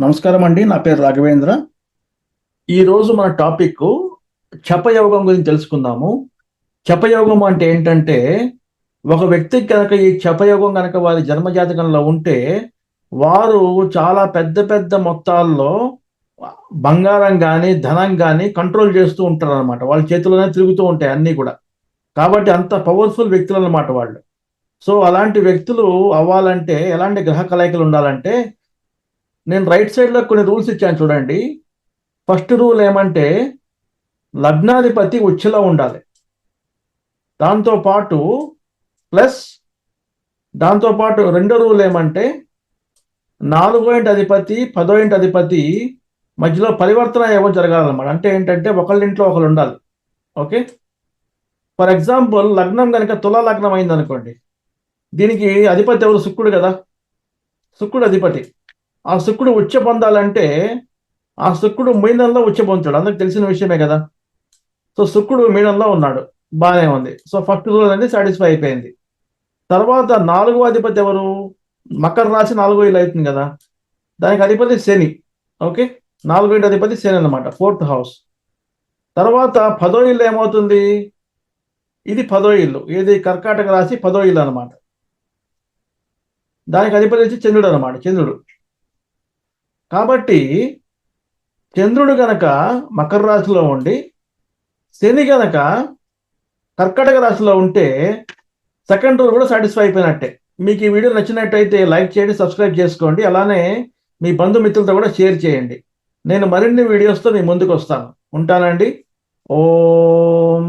నమస్కారం అండి నా పేరు రాఘవేంద్ర. ఈరోజు మన టాపిక్ చపయోగం గురించి తెలుసుకుందాము. చపయోగం అంటే ఏంటంటే ఒక వ్యక్తికి కనుక ఈ చపయోగం కనుక వారి జన్మజాతకంలో ఉంటే వారు చాలా పెద్ద పెద్ద మొత్తాల్లో బంగారం కానీ ధనం కానీ కంట్రోల్ చేస్తూ ఉంటారు అనమాట వాళ్ళ చేతిలోనే తిరుగుతూ ఉంటాయి అన్నీ కూడా. కాబట్టి అంత పవర్ఫుల్ వ్యక్తులు అన్నమాట వాళ్ళు. సో అలాంటి వ్యక్తులు అవ్వాలంటే ఎలాంటి గ్రహ కలయికలు ఉండాలంటే నేను రైట్ సైడ్లో కొన్ని రూల్స్ ఇచ్చాను చూడండి. ఫస్ట్ రూల్ ఏమంటే లగ్నాధిపతి ఉచ్చులో ఉండాలి. దాంతోపాటు ప్లస్ దాంతోపాటు రెండో రూల్ ఏమంటే నాలుగో ఇంటి అధిపతి పదో ఇంటి అధిపతి మధ్యలో పరివర్తన ఏమో జరగాలన్నమాట. అంటే ఏంటంటే ఒకళ్ళింట్లో ఒకళ్ళు ఉండాలి. ఓకే? ఫర్ ఎగ్జాంపుల్ లగ్నం కనుక తులా లగ్నం అయిందనుకోండి. దీనికి అధిపతి ఎవరు? శుక్రుడు కదా. శుక్రుడు అధిపతి. ఆ శుక్రుడు ఉచ్చ పొందాలంటే ఆ శుక్రుడు మీనంలో ఉచ్చ పొందుతాడు అందరికి తెలిసిన విషయమే కదా. సో శుక్రుడు మీనంలో ఉన్నాడు. బాగానే ఉంది. సో ఫస్ట్ రోజు అనేది సాటిస్ఫై అయిపోయింది. తర్వాత నాలుగో అధిపతి ఎవరు? మకర రాశి నాలుగో ఇల్లు అవుతుంది కదా. దానికి అధిపతి శని. ఓకే? నాలుగో ఇంటి అధిపతి శని అనమాట ఫోర్త్ హౌస్. తర్వాత పదో ఇల్లు ఏమవుతుంది? ఇది పదో ఇల్లు ఏది కర్కాటక రాశి పదో ఇల్లు అనమాట దానికి అధిపతి వచ్చి చంద్రుడు అనమాట చంద్రుడు. కాబట్టి చంద్రుడు గనక మకర రాశిలో ఉండి శని గనక కర్కటక రాశిలో ఉంటే సెకండ్ రోజు కూడా సాటిస్ఫై అయిపోయినట్టే. మీకు ఈ వీడియో నచ్చినట్టయితే లైక్ చేయండి సబ్స్క్రైబ్ చేసుకోండి అలానే మీ బంధుమిత్రులతో కూడా షేర్ చేయండి. నేను మరిన్ని వీడియోస్తో మీ ముందుకు వస్తాను ఉంటానండి. ఓం.